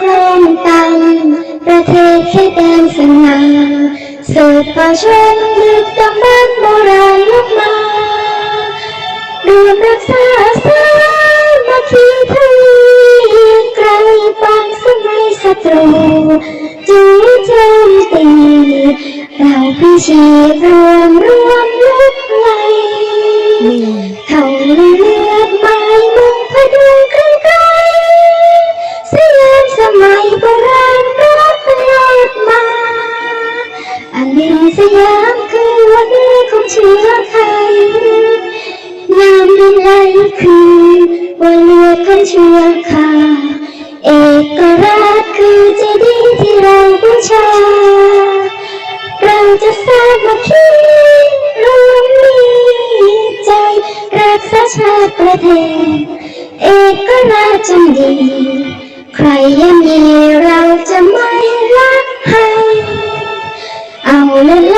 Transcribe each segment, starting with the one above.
ครองตังประเทศเขตแดนสง่าสืบป่าชนลึกตำนานโบราณลุกมารวมรักษาสามัคคีทวีไกลปางสมัยศัตรูจูโจมตีเราพิชีพรวมรวมลุกไลเขาลือ งามดินไหลคือวันเรือของเชื้อคาเอกราชคือเจดีย์ที่เราบูชา เราจะสร้างมัคคีรวมมีใจ รักษาชาติประเทศ เอกราชจงดี ใครยังมีเราจะไม่รักให้ เอาและ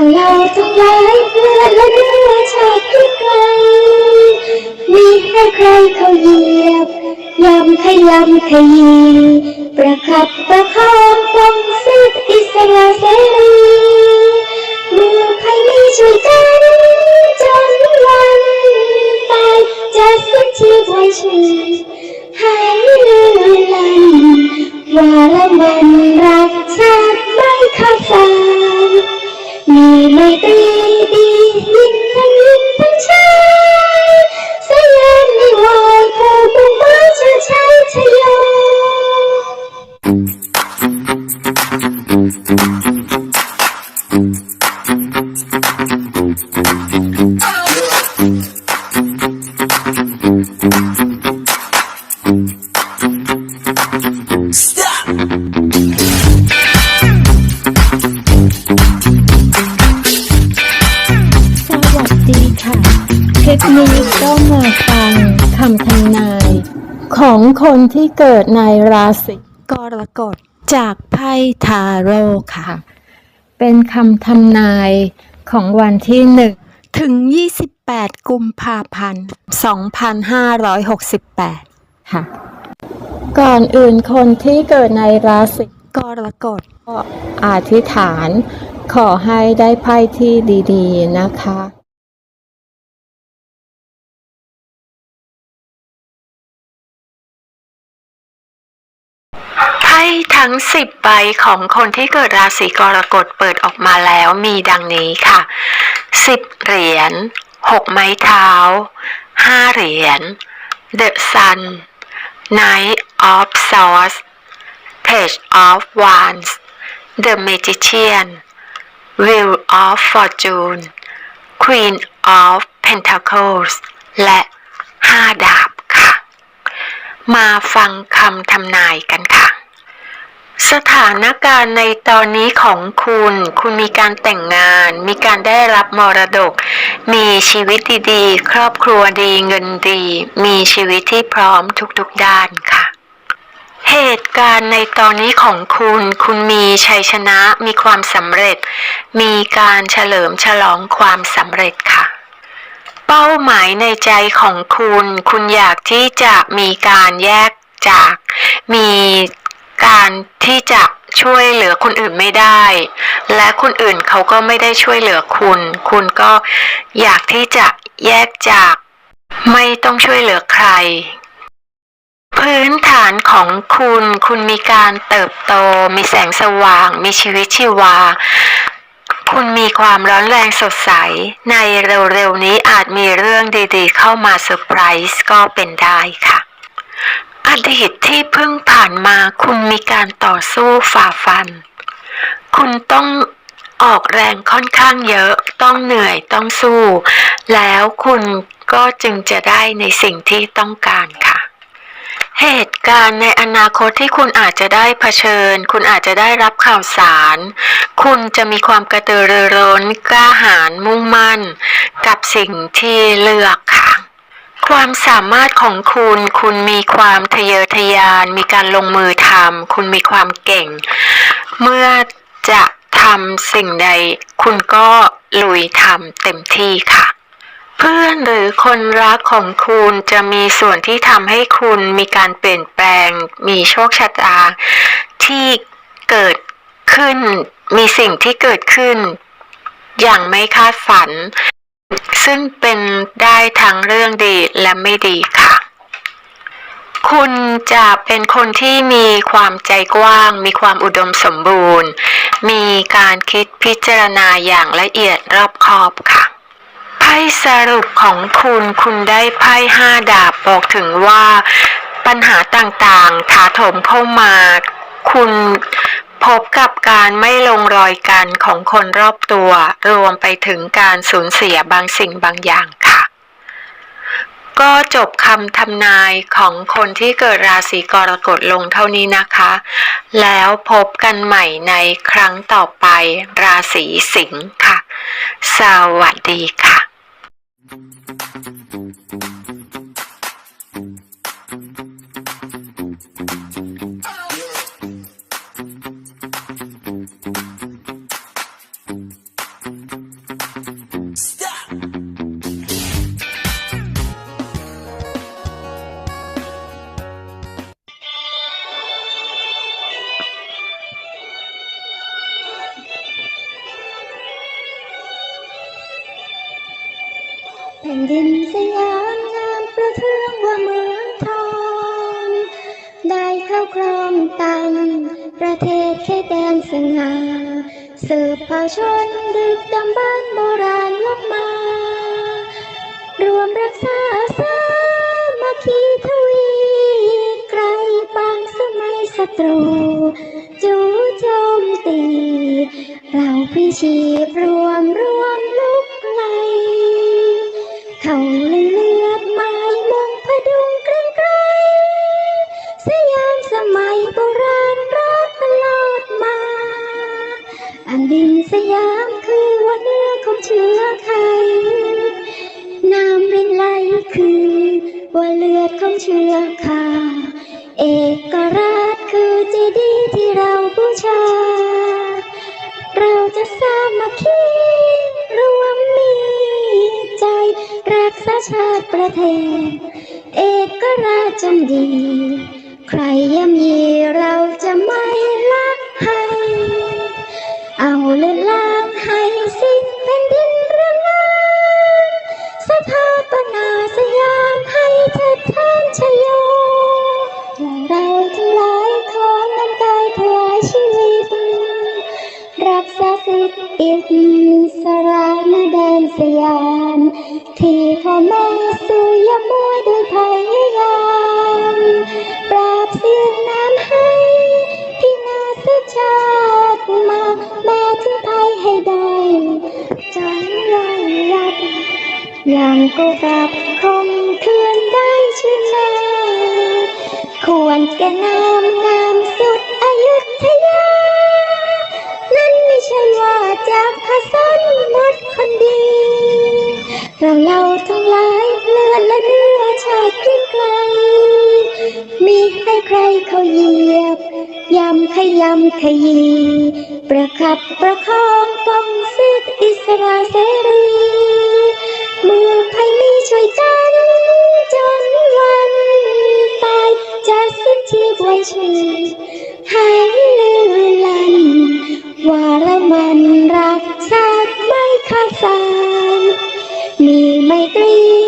เราเราทั้งหลายเพื่อนและเนื้อชาติที่ไกลมีให้ใครเขาเหยียบยำขยำขยีประคับประคองปองสิทธิสระเสรีมือใครไมีช่วยกันจนวันตายจะสิ้นชีพไว้ชีหายเลือลันว่าละมันรา มีไม่ตรีดียิ่ง คนที่เกิดในราศีกรกฎจากไพ่ทาโร่ค่ะ เป็นคำทำนายของวันที่1ถึง 28 กุมภาพันธ์ 2568 ค่ะ ก่อนอื่นคนที่เกิดในราศีกรกฎก็อธิษฐาน ขอให้ได้ไพ่ที่ดี ๆ นะคะ ไพ่ทั้ง 10 ใบของคนที่เกิดราศีกรกฎเปิดออกมาแล้วมีดังนี้ค่ะ 10 เหรียญ 6 ไม้เท้า 5 เหรียญ The Sun Knight of Swords Page of Wands The Magician Wheel of Fortune Queen of Pentacles และ 5 ดาบค่ะ มาฟังคำทำนายกันค่ะ สถานการณ์ในตอนนี้ของคุณ คุณมีการแต่งงาน มีการได้รับมรดก มีชีวิตดีๆ ครอบครัวดีเงินดี มีชีวิตที่พร้อมทุกๆด้านค่ะ เหตุการณ์ในตอนนี้ของคุณ คุณมีชัยชนะ มีความสำเร็จ มีการเฉลิมฉลองความสำเร็จค่ะเป้าหมายในใจของคุณ คุณอยากที่จะมีการแยกจาก มี การที่จะช่วยเหลือคนอื่นไม่ได้ และคนอื่นเขาก็ไม่ได้ช่วยเหลือคุณ คุณก็อยากที่จะแยกจาก ไม่ต้องช่วยเหลือใคร พื้นฐานของคุณ คุณมีการเติบโต มีแสงสว่าง มีชีวิตชีวา คุณมีความร้อนแรงสดใส ในเร็วๆนี้อาจมีเรื่องดีๆ เข้ามาเซอร์ไพรส์ก็เป็นได้ค่ะ อดีตที่เพิ่งผ่านมาคุณมีการต่อสู้ฝ่าฟัน คุณต้องออกแรงค่อนข้างเยอะต้องเหนื่อยต้องสู้ แล้วคุณก็จึงจะได้ในสิ่งที่ต้องการค่ะ เหตุการณ์ในอนาคตที่คุณอาจจะได้เผชิญ คุณอาจจะได้รับข่าวสาร คุณจะมีความกระตือรือร้นกล้าหาญมุ่งมั่น กับสิ่งที่เลือกค่ะ ความสามารถของคุณ คุณมีความทะเยอทะยาน มีการลงมือทำ คุณมีความเก่ง เมื่อจะทำสิ่งใด คุณก็ลุยทำเต็มที่ค่ะ เพื่อนหรือคนรักของคุณจะมีส่วนที่ทำให้คุณมีการเปลี่ยนแปลง มีโชคชะตาที่เกิดขึ้น มีสิ่งที่เกิดขึ้น อย่างไม่คาดฝัน ซึ่งเป็นได้ทั้งเรื่องดีและไม่ดีค่ะ คุณจะเป็นคนที่มีความใจกว้าง มีความอุดมสมบูรณ์ มีการคิดพิจารณาอย่างละเอียดรอบคอบค่ะไพ่สรุปของคุณคุณได้ไพ่ห้าดาบบอกถึงว่าปัญหาต่างๆ ถาโถมเข้ามา คุณ พบกับการไม่ลงรอยกันของคนรอบตัว รวมไปถึงการสูญเสียบางสิ่งบางอย่างค่ะ ก็จบคำทำนายของคนที่เกิดราศีกรกฎลงเท่านี้นะคะ แล้วพบกันใหม่ในครั้งต่อไปราศีสิงค์ค่ะ สวัสดีค่ะ เข้าครองตังประเทศเขตแดนสง่าสืบเผ่าชนดึกดำบรรโบราณยกมา รวมรักษาสามัคคีทวีไกลปางสมัยศัตรูจู่โจมตี เราพิชีพรวมรวมลุกไล สยามคือว่าเนื้อของเชื้อไทยน้ำรินไหลคือว่าเลือดของเชื้อข้าเอกราชคือเจดีย์ที่เราบูชา เราจะสามัคคีรวมมีใจ รักษาชาติประเทศ เอกราชจงดี ใครย่ำยีเราจะไม่ เลือดล้างให้สิ้นแผ่นดินเรื่องงามสถาปนาสยามให้เถิดทานชโยและเราทั้งหลายขอน้ำกายถวายชีวิต รักษาสิทธิอิสระในแดนสยาม ที่พ่อแม่สู้ยามวยด้วยพย ให้ได้จนรอยยับยังก็กลับคงคืนได้ชื่นชาควรแก่นามงามสุดอายุธยา นั่นไม่ใช่ว่าจากพระสันหมดคนดี เราเราทั้งหลายเลือดและเนื้อชาติไกลมีให้ใครเขาเหยียบ ยำขยำขยี ประคับประคองปองสิทธิอิสระเสรีเมืองไทยมีช่วยกัน จนวันตายจะสิ้นชีพไว้ชื่อให้ลือลัน ว่าเรามันรักชาติไม่ขาดสายมีไมตรี